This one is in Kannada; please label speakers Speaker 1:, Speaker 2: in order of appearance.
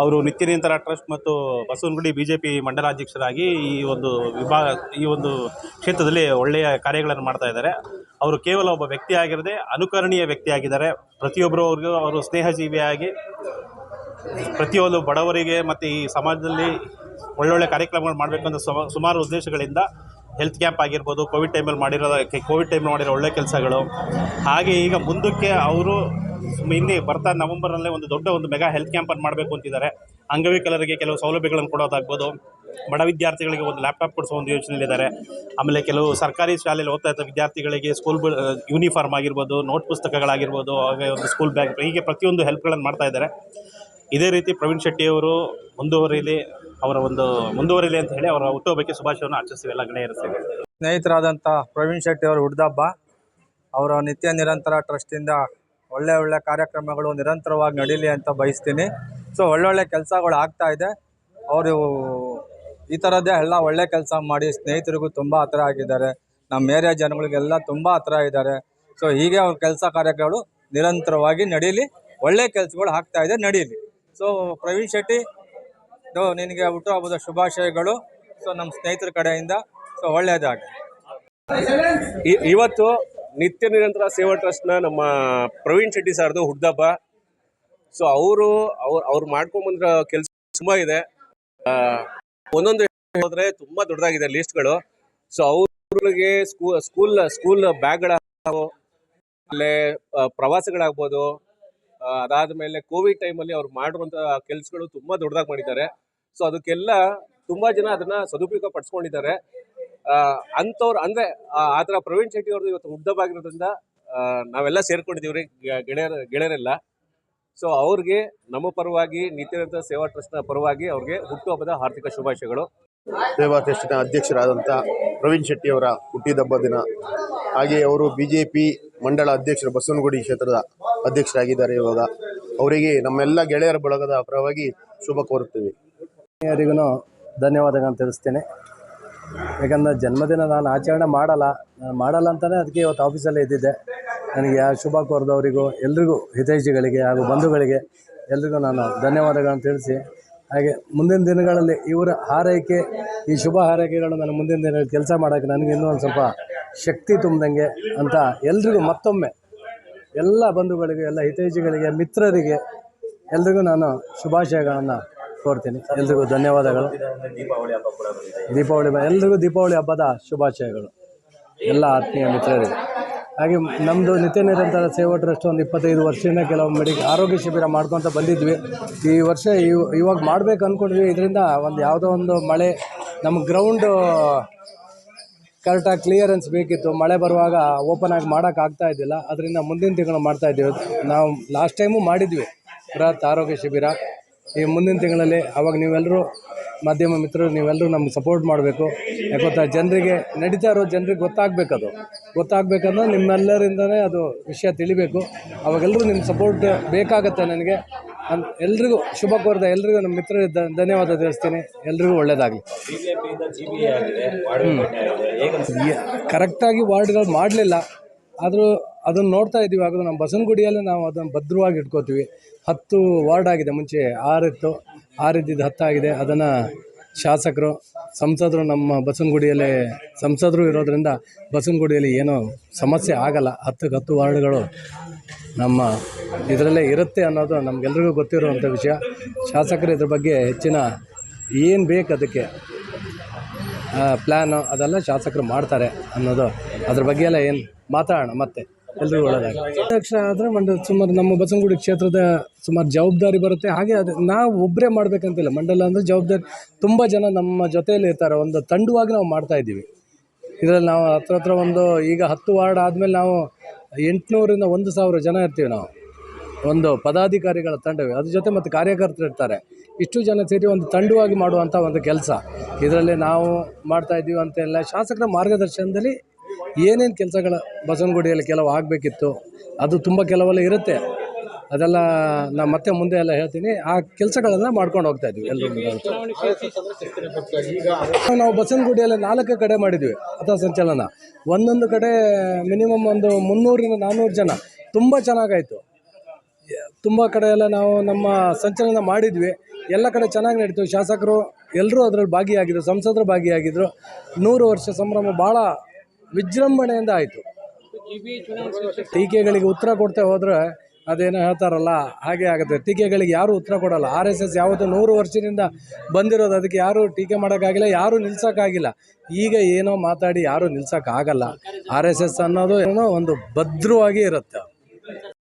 Speaker 1: ಅವರು ನಿತ್ಯ ನಿರಂತರ ಟ್ರಸ್ಟ್ ಮತ್ತು ಬಸವನಗುಡಿ ಬಿ ಜೆ ಪಿ ಮಂಡಲಾಧ್ಯಕ್ಷರಾಗಿ ಈ ಒಂದು ವಿಭಾಗ ಈ ಒಂದು ಕ್ಷೇತ್ರದಲ್ಲಿ ಒಳ್ಳೆಯ ಕಾರ್ಯಗಳನ್ನು ಮಾಡ್ತಾ ಇದ್ದಾರೆ. ಅವರು ಕೇವಲ ಒಬ್ಬ ವ್ಯಕ್ತಿ ಆಗಿರದೆ ಅನುಕರಣೀಯ ವ್ಯಕ್ತಿಯಾಗಿದ್ದಾರೆ ಪ್ರತಿಯೊಬ್ಬರು ಅವ್ರಿಗೂ ಅವರು ಸ್ನೇಹಜೀವಿಯಾಗಿ ಪ್ರತಿಯೊಂದು ಬಡವರಿಗೆ ಮತ್ತು ಈ ಸಮಾಜದಲ್ಲಿ ಒಳ್ಳೊಳ್ಳೆ ಕಾರ್ಯಕ್ರಮಗಳು ಮಾಡಬೇಕಂತ ಸುಮಾರು ಉದ್ದೇಶಗಳಿಂದ ಹೆಲ್ತ್ ಕ್ಯಾಂಪ್ ಆಗಿರ್ಬೋದು, ಕೋವಿಡ್ ಟೈಮಲ್ಲಿ ಮಾಡಿರೋ ಕೋವಿಡ್ ಟೈಮಲ್ಲಿ ಮಾಡಿರೋ ಒಳ್ಳೆ ಕೆಲಸಗಳು. ಹಾಗೆ ಈಗ ಮುಂದಕ್ಕೆ ಅವರು ಹಿಂದೆ ಬರ್ತಾ ನವಂಬರಲ್ಲೇ ಒಂದು ದೊಡ್ಡ ಒಂದು ಮೆಗಾ ಹೆಲ್ತ್ ಕ್ಯಾಂಪನ್ನು ಮಾಡಬೇಕು ಅಂತಿದ್ದಾರೆ. ಅಂಗವಿಕಲರಿಗೆ ಕೆಲವು ಸೌಲಭ್ಯಗಳನ್ನು ಕೊಡೋದಾಗ್ಬೋದು. ಬಡ ವಿದ್ಯಾರ್ಥಿಗಳಿಗೆ ಒಂದು ಲ್ಯಾಪ್ಟಾಪ್ ಕೊಡಿಸೋ ಒಂದು ಯೋಚನೆಯಲ್ಲಿದ್ದಾರೆ. ಆಮೇಲೆ ಕೆಲವು ಸರ್ಕಾರಿ ಶಾಲೆಯಲ್ಲಿ ಓದ್ತಾ ಇದ್ದ ವಿದ್ಯಾರ್ಥಿಗಳಿಗೆ ಸ್ಕೂಲ್ ಯೂನಿಫಾರ್ಮ್ ಆಗಿರ್ಬೋದು, ನೋಟ್ ಪುಸ್ತಕಗಳಾಗಿರ್ಬೋದು, ಹಾಗೆ ಒಂದು ಸ್ಕೂಲ್ ಬ್ಯಾಗ್, ಹೀಗೆ ಪ್ರತಿಯೊಂದು ಹೆಲ್ಪ್ಗಳನ್ನು ಮಾಡ್ತಾ ಇದ್ದಾರೆ. ಇದೇ ರೀತಿ ಪ್ರವೀಣ್ ಶೆಟ್ಟಿಯವರು ಮುಂದುವರಿಲಿ, ಅವರ ಒಂದು ಮುಂದುವರಿಲಿ ಅಂತ ಹೇಳಿ ಅವರ ಹುಟ್ಟುಹಬ್ಬಕ್ಕೆ ಶುಭಾಶಯವನ್ನು ಆಚರಿಸ್ತೀವಿ ಎಲ್ಲ ಗಣೇ ಇರಿಸ್ತೀವಿ
Speaker 2: ಸ್ನೇಹಿತರಾದಂಥ ಪ್ರವೀಣ್ ಶೆಟ್ಟಿ ಅವರ ಹುಡ್ದಬ್ಬ ಅವರ ನಿತ್ಯ ನಿರಂತರ ಟ್ರಸ್ಟಿಂದ ಒಳ್ಳೆ ಒಳ್ಳೆ ಕಾರ್ಯಕ್ರಮಗಳು ನಿರಂತರವಾಗಿ ನಡೀಲಿ ಅಂತ ಬಯಸ್ತೀನಿ. ಸೊ ಒಳ್ಳೊಳ್ಳೆ ಕೆಲಸಗಳು ಆಗ್ತಾ ಇದೆ. ಅವರು ಈ ಥರದ್ದೇ ಎಲ್ಲ ಒಳ್ಳೆ ಕೆಲಸ ಮಾಡಿ ಸ್ನೇಹಿತರಿಗೂ ತುಂಬ ಹತ್ರ ಆಗಿದ್ದಾರೆ. ನಮ್ಮ ಏರಿಯಾ ಜನಗಳಿಗೆಲ್ಲ ತುಂಬ ಹತ್ರ ಇದ್ದಾರೆ. ಸೊ ಹೀಗೆ ಅವ್ರ ಕೆಲಸ ಕಾರ್ಯಗಳು ನಿರಂತರವಾಗಿ ನಡೀಲಿ. ಒಳ್ಳೆ ಕೆಲಸಗಳು ಆಗ್ತಾ ಇದೆ ನಡೀಲಿ. ಸೊ ಪ್ರವೀಣ್ ಶೆಟ್ಟಿ ಸೊ ನಿನಗೆ ಹುಟ್ಟುಹಬ್ಬದ ಶುಭಾಶಯಗಳು. ಸೊ ನಮ್ಮ ಸ್ನೇಹಿತರ ಕಡೆಯಿಂದ. ಸೊ ಒಳ್ಳೆಯದಾಗಲಿ.
Speaker 3: ಇವತ್ತು ನಿತ್ಯ ನಿರಂತರ ಸೇವಾ ಟ್ರಸ್ಟ್ನ ನಮ್ಮ ಪ್ರವೀಣ್ ಶೆಟ್ಟಿ ಸರ್ದು ಹುಡ್ದಬ್ಬ. ಸೊ ಅವರು, ಅವ್ರು ಅವ್ರು ಮಾಡ್ಕೊಂಬಂದಿರೋ ಕೆಲಸ ತುಂಬ ಇದೆ. ಒಂದೊಂದು ಹೋದ್ರೆ ತುಂಬಾ ದೊಡ್ಡದಾಗಿದೆ ಲಿಸ್ಟ್ಗಳು. ಸೊ ಅವ್ರಿಗೆ ಸ್ಕೂಲ್ ಸ್ಕೂಲ್ ಸ್ಕೂಲ್ ಬ್ಯಾಗ್ಗಳ ಆಮೇಲೆ ಪ್ರವಾಸಗಳಾಗ್ಬೋದು ಅದಾದ ಮೇಲೆ ಕೋವಿಡ್ ಟೈಮಲ್ಲಿ ಅವ್ರು ಮಾಡಿರುವಂತ ಕೆಲಸಗಳು ತುಂಬಾ ದೊಡ್ಡದಾಗಿ ಮಾಡಿದ್ದಾರೆ. ಸೊ ಅದಕ್ಕೆಲ್ಲ ತುಂಬಾ ಜನ ಅದನ್ನ ಸದುಪಯೋಗ ಪಡಿಸ್ಕೊಂಡಿದ್ದಾರೆ. ಅಂಥವ್ರು ಅಂದ್ರೆ ಆ ಆ ಥರ ಪ್ರವೀಣ್ ಶೆಟ್ಟಿ ಅವ್ರದ್ದು ಇವತ್ತು ಹುಡ್ಡಬಾಗಿರೋದ್ರಿಂದ ಆಗಿರೋದ್ರಿಂದ ನಾವೆಲ್ಲ ಸೇರ್ಕೊಂಡಿದ್ದೀವ್ರಿ ಗೆ- ಗೆಳೆಯರ ಗೆಳೆಯರೆಲ್ಲ. ಸೊ ಅವ್ರಿಗೆ ನಮ್ಮ ಪರವಾಗಿ ನಿತ್ಯಾನಂದ ಸೇವಾ ಟ್ರಸ್ಟ್ನ ಪರವಾಗಿ ಅವ್ರಿಗೆ ಹುಟ್ಟುಹಬ್ಬದ ಹಾರ್ದಿಕ ಶುಭಾಶಯಗಳು.
Speaker 4: ಸೇವಾ ಟ್ರಸ್ಟ್ನ ಅಧ್ಯಕ್ಷರಾದಂಥ ಪ್ರವೀಣ್ ಶೆಟ್ಟಿ ಅವರ ಹುಟ್ಟಿದಬ್ಬ ದಿನ ಹಾಗೆ ಅವರು ಬಿ ಜೆ ಪಿ ಮಂಡಳ ಅಧ್ಯಕ್ಷರು ಬಸವನಗುಡಿ ಕ್ಷೇತ್ರದ ಅಧ್ಯಕ್ಷರಾಗಿದ್ದಾರೆ ಇವಾಗ. ಅವರಿಗೆ ನಮ್ಮೆಲ್ಲ ಗೆಳೆಯರ ಬಳಗದ ಪರವಾಗಿ ಶುಭ ಕೋರುತ್ತೇವೆ.
Speaker 5: ಯಾರಿಗೂ ಧನ್ಯವಾದಗಳನ್ನು ತಿಳಿಸ್ತೇನೆ. ಯಾಕಂದರೆ ಜನ್ಮದಿನ ನಾನು ಆಚರಣೆ ಮಾಡಲ್ಲ. ನಾನು ಮಾಡಲ್ಲ ಅಂತಲೇ ಅದಕ್ಕೆ ಇವತ್ತು ಆಫೀಸಲ್ಲೇ ಇದ್ದಿದ್ದೆ. ನನಗೆ ಯಾರು ಶುಭ ಕೋರಿದವರಿಗೂ, ಎಲ್ರಿಗೂ, ಹಿತೈಷಿಗಳಿಗೆ ಹಾಗೂ ಬಂಧುಗಳಿಗೆ ಎಲ್ರಿಗೂ ನಾನು ಧನ್ಯವಾದಗಳನ್ನು ತಿಳಿಸಿ, ಹಾಗೆ ಮುಂದಿನ ದಿನಗಳಲ್ಲಿ ಇವರ ಹಾರೈಕೆ, ಈ ಶುಭ ಹಾರೈಕೆಗಳು ನನ್ನ ಮುಂದಿನ ದಿನಗಳಲ್ಲಿ ಕೆಲಸ ಮಾಡೋಕ್ಕೆ ನನಗೆ ಇನ್ನೂ ಒಂದು ಸ್ವಲ್ಪ ಶಕ್ತಿ ತುಂಬ್ದಂಗೆ ಅಂತ ಎಲ್ರಿಗೂ ಮತ್ತೊಮ್ಮೆ ಎಲ್ಲ ಬಂಧುಗಳಿಗೆ, ಎಲ್ಲ ಹಿತೈಷಿಗಳಿಗೆ, ಮಿತ್ರರಿಗೆ ಎಲ್ರಿಗೂ ನಾನು ಶುಭಾಶಯಗಳನ್ನು ಕೋರ್ತೀನಿ. ಎಲ್ರಿಗೂ ಧನ್ಯವಾದಗಳು. ದೀಪಾವಳಿ ಬ- ಎಲ್ರಿಗೂ ದೀಪಾವಳಿ ಹಬ್ಬದ ಶುಭಾಶಯಗಳು. ಎಲ್ಲ ಆತ್ಮೀಯ ಮಿತ್ರರಿಗೆ. ಹಾಗೆ ನಮ್ಮದು ನಿತ್ಯ ನಿರಂತರ ಸೇವಾ ಟ್ರಸ್ಟ್ ಒಂದು ಇಪ್ಪತ್ತೈದು ವರ್ಷದಿಂದ ಕೆಲವು ಮೆಡಿ ಆರೋಗ್ಯ ಶಿಬಿರ ಮಾಡ್ಕೊತ ಬಂದಿದ್ವಿ. ಈ ವರ್ಷ ಇವ್- ಇವಾಗ ಮಾಡ್ಬೇಕು ಅಂದ್ಕೊಂಡ್ವಿ ಇದರಿಂದ ಒಂದು ಯಾವುದೋ ಒಂದು ಮಳೆ, ನಮ್ಮ ಗ್ರೌಂಡು ಕರೆಕ್ಟಾಗಿ ಕ್ಲಿಯರೆನ್ಸ್ ಬೇಕಿತ್ತು. ಮಳೆ ಬರುವಾಗ ಓಪನ್ ಆಗಿ ಮಾಡೋಕೆ ಆಗ್ತಾ ಇದ್ದಿಲ್ಲ. ಅದರಿಂದ ಮುಂದಿನ ತಿಂಗಳು ಮಾಡ್ತಾ ಇದ್ದೀವಿ. ನಾವು ಲಾಸ್ಟ್ ಟೈಮು ಮಾಡಿದ್ವಿ. ಬೃಹತ್ ಆರೋಗ್ಯ ಶಿಬಿರ. ಈ ಮುಂದಿನ ತಿಂಗಳಲ್ಲಿ ಅವಾಗ ನೀವೆಲ್ಲರೂ ಮಾಧ್ಯಮ ಮಿತ್ರರು ನೀವೆಲ್ಲರೂ ನಮ್ಗೆ ಸಪೋರ್ಟ್ ಮಾಡಬೇಕು. ಯಾಕೊತ್ತಾ ಜನರಿಗೆ ನಡೀತಾ ಇರೋ ಜನರಿಗೆ ಗೊತ್ತಾಗಬೇಕದು. ಗೊತ್ತಾಗಬೇಕಂದ್ರೆ ನಿಮ್ಮೆಲ್ಲರಿಂದನೇ ಅದು ವಿಷಯ ತಿಳಿಬೇಕು. ಅವಾಗೆಲ್ಲರೂ ನಿಮ್ಮ ಸಪೋರ್ಟ್ ಬೇಕಾಗತ್ತೆ ನನಗೆ. ಅನ್ ಎಲ್ರಿಗೂ ಶುಭ ಕೋರಿದ ಎಲ್ರಿಗೂ ನಮ್ಮ ಮಿತ್ರರಿಗೆ ಧ- ಧನ್ಯವಾದ ತಿಳಿಸ್ತೀನಿ. ಎಲ್ರಿಗೂ ಒಳ್ಳೆಯದಾಗಲಿ ಕರೆಕ್ಟಾಗಿ ವಾರ್ಡ್ಗಳು ಮಾಡಲಿಲ್ಲ. ಆದರೂ ಅದನ್ನು ನೋಡ್ತಾ ಇದ್ದೀವಿ. ಆಗೋದು ನಮ್ಮ ಬಸವನಗುಡಿಯಲ್ಲಿ ನಾವು ಅದನ್ನು ಭದ್ರವಾಗಿ ಇಟ್ಕೋತೀವಿ. ಹತ್ತು ವಾರ್ಡ್ ಆಗಿದೆ ಮುಂಚೆ. ಆರಿತ್ತು. ಆರಿದ್ದಿದ್ದು ಹತ್ತಾಗಿದೆ. ಅದನ್ನು ಶಾಸಕರು, ಸಂಸದರು ನಮ್ಮ ಬಸವನಗುಡಿಯಲ್ಲಿ ಸಂಸದರು ಇರೋದರಿಂದ ಬಸವನಗುಡಿಯಲ್ಲಿ ಏನೂ ಸಮಸ್ಯೆ ಆಗಲ್ಲ. ಹತ್ತಕ್ಕೆ ಹತ್ತು ವಾರ್ಡ್ಗಳು ನಮ್ಮ ಇದರಲ್ಲೇ ಇರುತ್ತೆ ಅನ್ನೋದು ನಮಗೆಲ್ರಿಗೂ ಗೊತ್ತಿರುವಂಥ ವಿಷಯ. ಶಾಸಕರು ಇದ್ರ ಬಗ್ಗೆ ಹೆಚ್ಚಿನ ಏನು ಬೇಕು ಅದಕ್ಕೆ? ಪ್ಲ್ಯಾನು ಅದೆಲ್ಲ ಶಾಸಕರು ಮಾಡ್ತಾರೆ ಅನ್ನೋದು. ಅದ್ರ ಬಗ್ಗೆ ಎಲ್ಲ ಏನು ಮಾತಾಡೋಣ ಮತ್ತೆ? ಎಲ್ರಿಗೂ ಒಳ್ಳೆಯದಾಗಿ ಅಧ್ಯಕ್ಷ ಆದರೆ ಮಂಡ ಸುಮಾರು ನಮ್ಮ ಬಸವನಗುಡಿ ಕ್ಷೇತ್ರದ ಸುಮಾರು ಜವಾಬ್ದಾರಿ ಬರುತ್ತೆ. ಹಾಗೆ ಅದು ನಾವು ಒಬ್ಬರೇ ಮಾಡಬೇಕಂತಿಲ್ಲ. ಮಂಡಲ ಅಂದರೆ ಜವಾಬ್ದಾರಿ ತುಂಬ ಜನ ನಮ್ಮ ಜೊತೆಯಲ್ಲಿ ಇರ್ತಾರೆ. ಒಂದು ತಂಡವಾಗಿ ನಾವು ಮಾಡ್ತಾ ಇದ್ದೀವಿ. ಇದರಲ್ಲಿ ನಾವು ಹತ್ರ ಹತ್ರ ಒಂದು ಈಗ ಹತ್ತು ವಾರ್ಡ್ ಆದಮೇಲೆ ನಾವು ಎಂಟುನೂರಿಂದ ಒಂದು ಸಾವಿರ ಜನ ಇರ್ತೀವಿ ನಾವು. ಒಂದು ಪದಾಧಿಕಾರಿಗಳ ತಂಡವಿ. ಅದ್ರ ಜೊತೆ ಮತ್ತು ಕಾರ್ಯಕರ್ತರು ಇರ್ತಾರೆ. ಇಷ್ಟು ಜನ ಸೇರಿ ಒಂದು ತಂಡವಾಗಿ ಮಾಡುವಂಥ ಒಂದು ಕೆಲಸ. ಇದರಲ್ಲಿ ನಾವು ಮಾಡ್ತಾ ಇದ್ದೀವಿ ಅಂತೆಲ್ಲ ಶಾಸಕರ ಮಾರ್ಗದರ್ಶನದಲ್ಲಿ ಏನೇನು ಕೆಲಸಗಳು ಬಸವನಗುಡಿಯಲ್ಲಿ ಕೆಲವು ಆಗಬೇಕಿತ್ತು, ಅದು ತುಂಬ ಕೆಲವೆಲ್ಲ ಇರುತ್ತೆ. ಅದೆಲ್ಲ ನಾ ಮತ್ತೆ ಮುಂದೆ ಎಲ್ಲ ಹೇಳ್ತೀನಿ. ಆ ಕೆಲಸಗಳನ್ನ ಮಾಡ್ಕೊಂಡು ಹೋಗ್ತಾ ಇದ್ವಿ ಎಲ್ಲರೂ ನಾವು ಬಸವನಗುಡಿಯಲ್ಲಿ ನಾಲ್ಕು ಕಡೆ ಮಾಡಿದ್ವಿ ಪಥಸಂಚಲನ ಒಂದೊಂದು ಕಡೆ ಮಿನಿಮಮ್ ಒಂದು ಮುನ್ನೂರಿಂದ ನಾನ್ನೂರು ಜನ. ತುಂಬ ಚೆನ್ನಾಗಾಯಿತು. ತುಂಬ ಕಡೆ ಎಲ್ಲ ನಾವು ನಮ್ಮ ಸಂಚಲನ ಮಾಡಿದ್ವಿ. ಎಲ್ಲ ಕಡೆ ಚೆನ್ನಾಗಿ ನಡೀತು. ಶಾಸಕರು ಎಲ್ಲರೂ ಅದರಲ್ಲಿ ಭಾಗಿಯಾಗಿದ್ದರು ಸಂಸದರು ಭಾಗಿಯಾಗಿದ್ದರು ನೂರು ವರ್ಷ ಸಂಭ್ರಮ ಭಾಳ ವಿಜೃಂಭಣೆಯಿಂದ ಆಯಿತು. ಟೀಕೆಗಳಿಗೆ ಉತ್ತರ ಕೊಡ್ತಾ ಹೋದರೆ ಅದೇನೋ ಹೇಳ್ತಾರಲ್ಲ, ಹಾಗೆ ಆಗುತ್ತೆ. ಟೀಕೆಗಳಿಗೆ ಯಾರೂ ಉತ್ತರ ಕೊಡಲ್ಲ. ಆರ್ ಎಸ್ ಎಸ್ ಯಾವತ್ತು ನೂರು ವರ್ಷದಿಂದ ಬಂದಿರೋದು. ಅದಕ್ಕೆ ಯಾರೂ ಟೀಕೆ ಮಾಡೋಕ್ಕಾಗಿಲ್ಲ, ಯಾರೂ ನಿಲ್ಸೋಕ್ಕಾಗಿಲ್ಲ. ಈಗ ಏನೋ ಮಾತಾಡಿ ಯಾರೂ ನಿಲ್ಸೋಕ್ಕಾಗಲ್ಲ. ಆರ್ ಎಸ್ ಎಸ್ ಅನ್ನೋದು ಏನೋ ಒಂದು ಭದ್ರವಾಗಿ ಇರುತ್ತೆ.